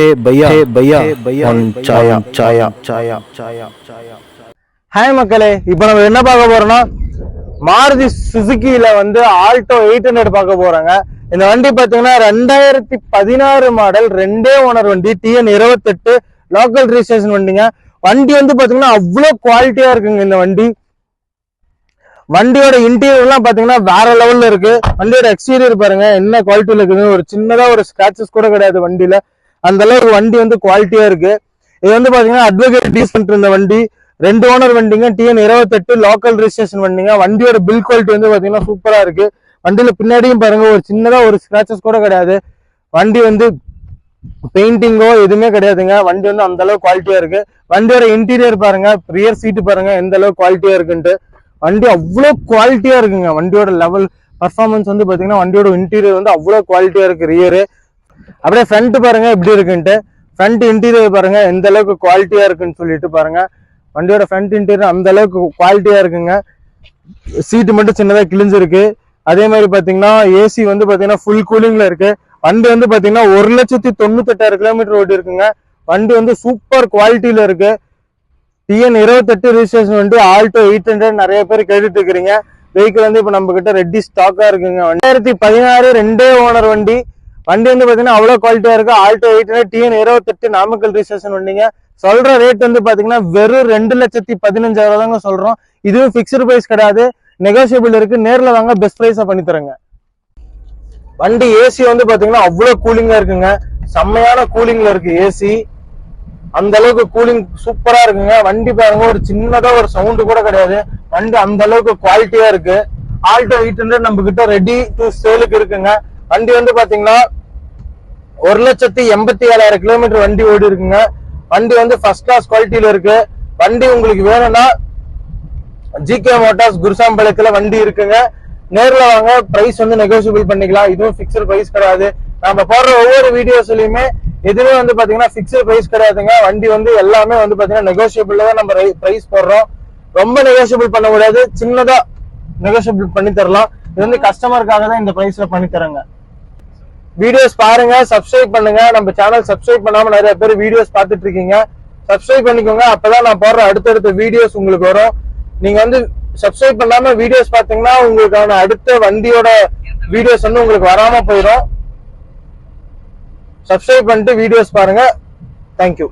ஹே பையா ஹே பையா பையா. சாயா சாயா சாயா சாயா சாயா. ஹாய் மக்களே இப்போ நம்ம என்ன பார்க்க போறோம்னா மாருதி சுசுகியில வந்து ஆல்டோ எயிட் ஹண்ட்ரட் பார்க்க போறாங்க. இந்த வண்டி பாத்தீங்கன்னா ரெண்டாயிரத்தி பதினாறு மாடல் ரெண்டே ஓனர் வண்டி டிஎன் இருபத்தெட்டு லோக்கல் ரிஜிஸ்ட்ரேஷன் வண்டிங்க. வண்டி வந்து பாத்தீங்கன்னா அவ்வளோ குவாலிட்டியா இருக்குங்க இந்த வண்டி. வண்டியோட இன்டீரியர் எல்லாம் பாத்தீங்கன்னா வேற லெவல்ல இருக்கு. வண்டியோட எக்ஸ்டீரியர் பாருங்க என்ன குவாலிட்டியில இருக்குதுன்னு ஒரு சின்னதா ஒரு ஸ்கிராச்சஸ் கூட கிடையாது வண்டியில. அந்த அளவுக்கு வண்டி வந்து குவாலிட்டியா இருக்கு. இது வந்து பாத்தீங்கன்னா அட்வொகேட் டீஸ் இந்த வண்டி. ரெண்டு ஓனர் வண்டிங்க டிஎன் இருபத்தெட்டு லோக்கல் ரிஜிஸ்ட்ரேஷன் வண்டிங்க. வண்டியோட பில் குவாலிட்டி வந்து பாத்தீங்கன்னா சூப்பரா இருக்கு. வண்டியில பின்னாடியும் பாருங்க ஒரு சின்னதா ஒரு ஸ்கிராச்சஸ் கூட கிடையாது. வண்டி வந்து பெயிண்டிங்கோ எதுவுமே கிடையாதுங்க. வண்டி வந்து அந்த அளவுக்கு குவாலிட்டியா இருக்கு. வண்டியோட இன்டீரியர் பாருங்க ரியர் சீட்டு பாருங்க எந்த அளவுக்கு குவாலிட்டியா இருக்குன்ட்டு. வண்டி அவ்வளோ குவாலிட்டியா இருக்குங்க. வண்டியோட லெவல் பர்ஃபார்மன்ஸ் வந்து பாத்தீங்கன்னா வண்டியோட இன்டீரியர் வந்து அவ்வளோ குவாலிட்டியா இருக்கு ரியரு அப்படியே ஃப்ரண்ட் பாருங்க எப்படி இருக்குன்ட்டு. ஃப்ரண்ட் இன்டீரியர் பாருங்க எந்த அளவுக்கு குவாலிட்டியா இருக்குன்னு சொல்லிட்டு பாருங்க. வண்டியோட ஃப்ரண்ட் இன்டீரியர் அந்த அளவுக்கு குவாலிட்டியா இருக்குங்க. சீட்டு மட்டும் சின்னதா கிழிஞ்சிருக்கு. அதே மாதிரி பாத்தீங்கன்னா ஏசி வந்து பாத்தீங்கன்னா ஃபுல் கூலிங்ல இருக்கு. வண்டி வந்து பாத்தீங்கன்னா ஒரு லட்சத்தி தொண்ணூத்தெட்டாயிரம் கிலோமீட்டர் ஓடி இருக்குங்க. வண்டி வந்து சூப்பர் குவாலிட்டியில இருக்கு. டிஎன் இருபத்தெட்டு ரிஜிஸ்ட்ரேஷன் வண்டி ஆல்டோ எயிட் ஹண்ட்ரட் நிறைய பேர் கேட்டுட்டு இருக்கிறீங்க. வெஹிக்கிள் வந்து இப்போ நம்ம கிட்ட ரெட்டி ஸ்டாக்கா இருக்குங்க. ரெண்டாயிரத்தி பதினாறு ரெண்டே ஓனர் வண்டி. வண்டி வந்து பாத்தீங்கன்னா அவ்வளவு குவாலிட்டியா இருக்கு. ஆல்டோ எயிட் டிஎன் இருபத்தெட்டு நாமக்கல் ரிஜிஸ்ட்ரேஷன் வண்டிங்க சொல்ற ரேட் வந்து பாத்தீங்கன்னா வெறும் ரெண்டு லட்சத்தி பதினஞ்சாயிரம் தாங்க சொல்றோம். இதுவும் பிக்சடு பிரைஸ் கிடையாது. நெகோசியபிள் இருக்கு. நேர்ல வாங்க பெஸ்ட் பிரைஸா பண்ணி தரங்க. வண்டி ஏசி வந்து பாத்தீங்கன்னா அவ்வளவு கூலிங்கா இருக்குங்க. செம்மையான கூலிங்ல இருக்கு ஏசி அந்த அளவுக்கு கூலிங் சூப்பரா இருக்குங்க. வண்டி பாருங்க ஒரு சின்னதா ஒரு சவுண்டு கூட கிடையாது. வண்டி அந்த அளவுக்கு குவாலிட்டியா இருக்கு. ஆல்டோ எயிட் ஹண்ட்ரட் நம்ம கிட்ட ரெடி டு சேலுக்கு இருக்குங்க. வண்டி வந்து பாத்தீங்கன்னா ஒரு லட்சத்தி எண்பத்தி ஏழாயிரம் கிலோமீட்டர் வண்டி ஓடி இருக்குங்க. வண்டி வந்து ஃபர்ஸ்ட் கிளாஸ் குவாலிட்டியில இருக்கு. வண்டி உங்களுக்கு வேணும்னா ஜிகே மோட்டார்ஸ் குருசாம்பாளையத்துல வண்டி இருக்குங்க. நேர்ல வாங்க பிரைஸ் வந்து நெகோசியபிள் பண்ணிக்கலாம். இதுவும் பிக்சட் பிரைஸ் கிடையாது. நம்ம போடுற ஒவ்வொரு வீடியோஸ்லயுமே எதுவுமே வந்து பாத்தீங்கன்னா பிக்சட் பிரைஸ் கிடையாதுங்க. வண்டி வந்து எல்லாமே வந்து பாத்தீங்கன்னா நெகோசியபிள் தான் நம்ம பிரைஸ் போடுறோம். ரொம்ப நெகோசியபிள் பண்ண முடியாது சின்னதா நெகோசியபிள் பண்ணி தரலாம். இது வந்து கஸ்டமருக்காக தான் இந்த பிரைஸ்ல பண்ணி தரேங்க வீடியோஸ் பாருங்க சப்ஸ்கிரைப் பண்ணுங்க. நம்ம சேனல் சப்ஸ்கிரைப் பண்ணாம நிறைய பேர் வீடியோஸ் பார்த்துட்டு இருக்கீங்க. சப்ஸ்கிரைப் பண்ணிக்கோங்க அப்பதான் நான் போடுற அடுத்தடுத்த வீடியோஸ் உங்களுக்கு வரும். நீங்க வந்து சப்ஸ்கிரைப் பண்ணாம வீடியோஸ் பாத்தீங்கன்னா உங்களுக்கான அடுத்த வண்டியோட வீடியோஸ் வந்து உங்களுக்கு வராம போயிடும். சப்ஸ்கிரைப் பண்ணிட்டு வீடியோஸ் பாருங்க. தேங்க்யூ